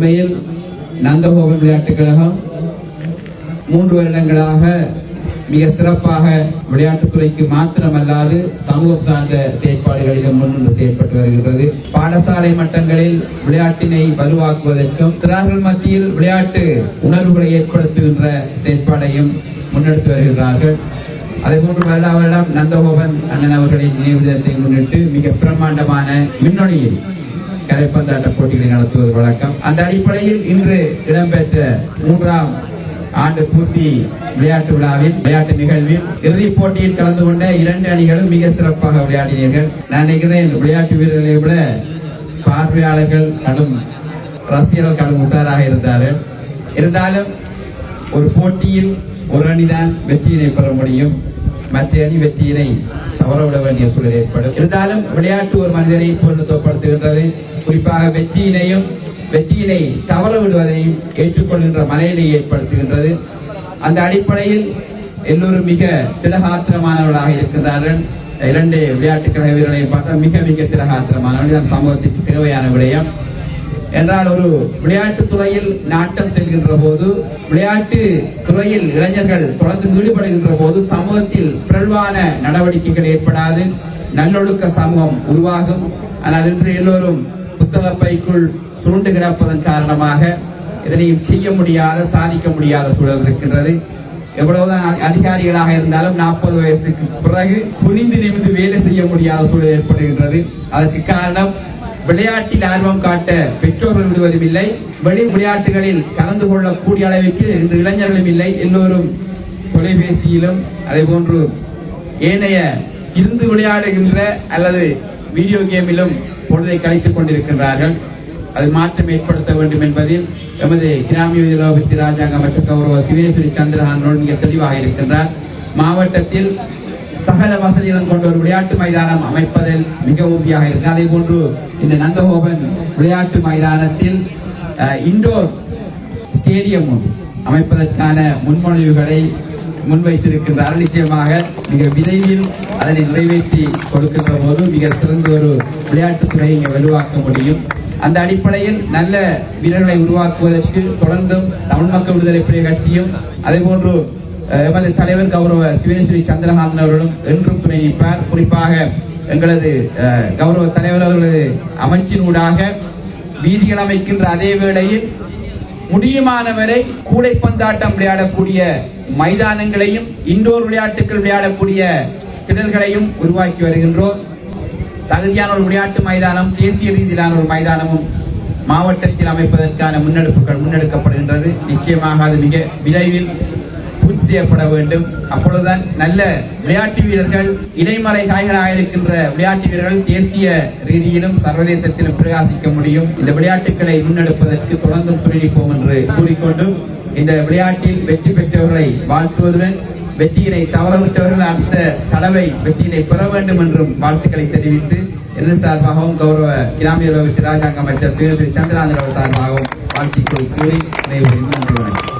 உண்மையில் நந்தகோபன் விளையாட்டுக் கழகம் மூன்று வருடங்களாக மிக சிறப்பாக விளையாட்டுத்துறைக்கு மாத்திரமல்லாது சமூகம் சார்ந்த செயற்பாடுகளிலும் முன்னின்று செயல்பட்டு வருகிறது பாடசாலை மட்டங்களில் விளையாட்டினை வலுவாக்குவதற்கும் சிறார்கள் மத்தியில் விளையாட்டு உணர்வுகளை ஏற்படுத்துகின்ற செயற்பாடையும் முன்னெடுத்து வருகிறார்கள். அதேபோன்று வருடா வருடம் நந்தகோபன் அண்ணன் அவர்களின் நினைவு தினத்தை முன்னிட்டு மிக பிரம்மாண்டமான மின்னொழியில் கரைப்பந்தாட்ட போட்டிகளை நடத்துவது வழக்கம். அந்த அடிப்படையில் இன்று இடம்பெற்ற மூன்றாம் ஆண்டு பூர்த்தி விளையாட்டு விழாவில் விளையாட்டு நிகழ்வில் இறுதிப் போட்டியில் கலந்து கொண்ட இரண்டு அணிகளும் மிக சிறப்பாக விளையாடினீர்கள். நான் நினைக்கிறேன் விளையாட்டு வீரர்களை விட பார்வையாளர்கள் கடும் ரசிகர்கள் கடும் உஷாராக இருந்தார்கள். இருந்தாலும் ஒரு போட்டியில் ஒரு அணிதான் வெற்றியினை பெற முடியும். மற்ற அணி வெற்றியினை தவறவிட வேண்டிய சூழல் ஏற்படும். இருந்தாலும் விளையாட்டு ஒரு மனிதரை பொருத்தப்படுத்துகின்றது குறிப்பாக வெற்றியினையும் வெற்றியினை தவற விடுவதையும் ஏற்றுக்கொள்கின்ற மலையினை ஏற்படுத்துகின்றது. அந்த அடிப்படையில் எல்லோரும் மிக திடகாத்திரமானவர்களாக இருக்கின்றார்கள். இரண்டு விளையாட்டு கழக வீரர்களை பார்த்தா மிக மிக திடகாத்திரமானவர்கள். சமூகத்திற்கு தேவையான விடயம். என்றால் ஒரு விளையாட்டு துறையில் நாட்டம் செல்கின்ற போது விளையாட்டு துறையில் இளைஞர்கள் தொடர்ந்து ஈடுபடுகின்ற போது சமூகத்தில் பிறழ்வான நடவடிக்கைகள் ஏற்படாது. நல்லொழுக்க சமூகம் உருவாகும். ஆனால் இன்று எல்லோரும் புத்தக பைக்குள் சுருண்டு கிடப்பதன் காரணமாக இதனையும் செய்ய முடியாத சாதிக்க முடியாத சூழல் இருக்கின்றது. எவ்வளவுதான் அதிகாரிகளாக இருந்தாலும் நாற்பது வயசுக்கு பிறகு குனிந்து நிமிந்து வேலை செய்ய முடியாத சூழல் ஏற்படுகின்றது. அதற்கு காரணம் விளையாட்டில் ஆர்வம் காட்ட பெற்றோர்கள் விடுவதும் இல்லை. வெளி விளையாட்டுகளில் கலந்து கொள்ளக்கூடிய அளவிற்கு இன்று இளைஞர்களும் இல்லை. எல்லோரும் தொலைபேசியிலும் அதே போன்று ஏனைய இருந்து விளையாடுகின்ற அல்லது வீடியோ கேமிலும் பொழுதை கழித்துக் கொண்டிருக்கின்றார்கள். அது மாற்றம் ஏற்படுத்த வேண்டும் என்பதில் எமது கிராமிய உயர்வபத்தி ராஜாங்க அமைச்சர் கௌரவ சிவேஸ்வரி சந்திரகாந்தனோடு மிக தெளிவாக இருக்கின்றார். மாவட்டத்தில் சகல வசதிகளும் கொண்ட ஒரு விளையாட்டு மைதானம் அமைப்பதில் மிக உறுதியாக இருக்கு அதே போன்று இந்த நந்தகோபன் விளையாட்டு மைதானத்தில் அஹ், இண்டோர் ஸ்டேடியம் அமைப்பதற்கான முன்மொழிவுகளை முன்வைத்திருக்கின்றார் நிச்சயமாக மிக விரைவில் அதனை நிறைவேற்றி கொடுக்கின்ற போது மிக சிறந்த ஒரு விளையாட்டுத்துறையை இங்கே வலுவாக்க முடியும். அந்த அடிப்படையில் நல்ல வீரர்களை உருவாக்குவதற்கு தொடர்ந்தும் தமிழ் மக்கள் விடுதலை புலிகள் கட்சியும் அதே போன்று எமது தலைவர் கௌரவ சிவேஸ்வரி சந்திரகாந்தன் அவர்களும் என்றும் துணை நிற்பார் குறிப்பாக எங்களது கௌரவ தலைவர் அவர்களது அமைச்சினூடாக வீதிகள் அமைக்கின்ற அதே வேளையில் முடியுமானவரை கூடைப்பந்தாட்டம் விளையாடக்கூடிய மைதானங்களையும் இண்டோர் விளையாட்டுகள் விளையாடக்கூடிய திடல்களையும் உருவாக்கி வருகின்றோம். தகுதியான ஒரு விளையாட்டு மைதானம் தேசிய ரீதியிலான ஒரு மைதானமும் மாவட்டத்தில் அமைப்பதற்கான முன்னெடுப்புகள் முன்னெடுக்கப்படுகின்றது. நிச்சயமாக அது மிக விரைவில் பூர்த்தி செய்யப்பட வேண்டும். அப்பொழுதுதான் நல்ல விளையாட்டு வீரர்கள் இடைமறை காய்களாக இருக்கின்ற விளையாட்டு வீரர்கள் தேசிய ரீதியிலும் சர்வதேசத்திலும் பிரகாசிக்க முடியும். இந்த விளையாட்டுகளை முன்னெடுப்பதற்கு தொடர்ந்து துணிப்போம் என்று கூறிக்கொண்டு இந்த விளையாட்டில் வெற்றி பெற்றவர்களை வாழ்த்துவதுடன் வெற்றியினை தவறவிட்டவர்கள் அடுத்த தடவை வெற்றியினை பெற வேண்டும் என்றும் வாழ்த்துக்களை தெரிவித்து எது சார்பாகவும் கௌரவ கிராமிய ராஜாங்க அமைச்சர் சுயஸ்ரீ சந்திராந்தன் அவர் சார்பாகவும் வாழ்த்துக்கள் கூறி நிறைவு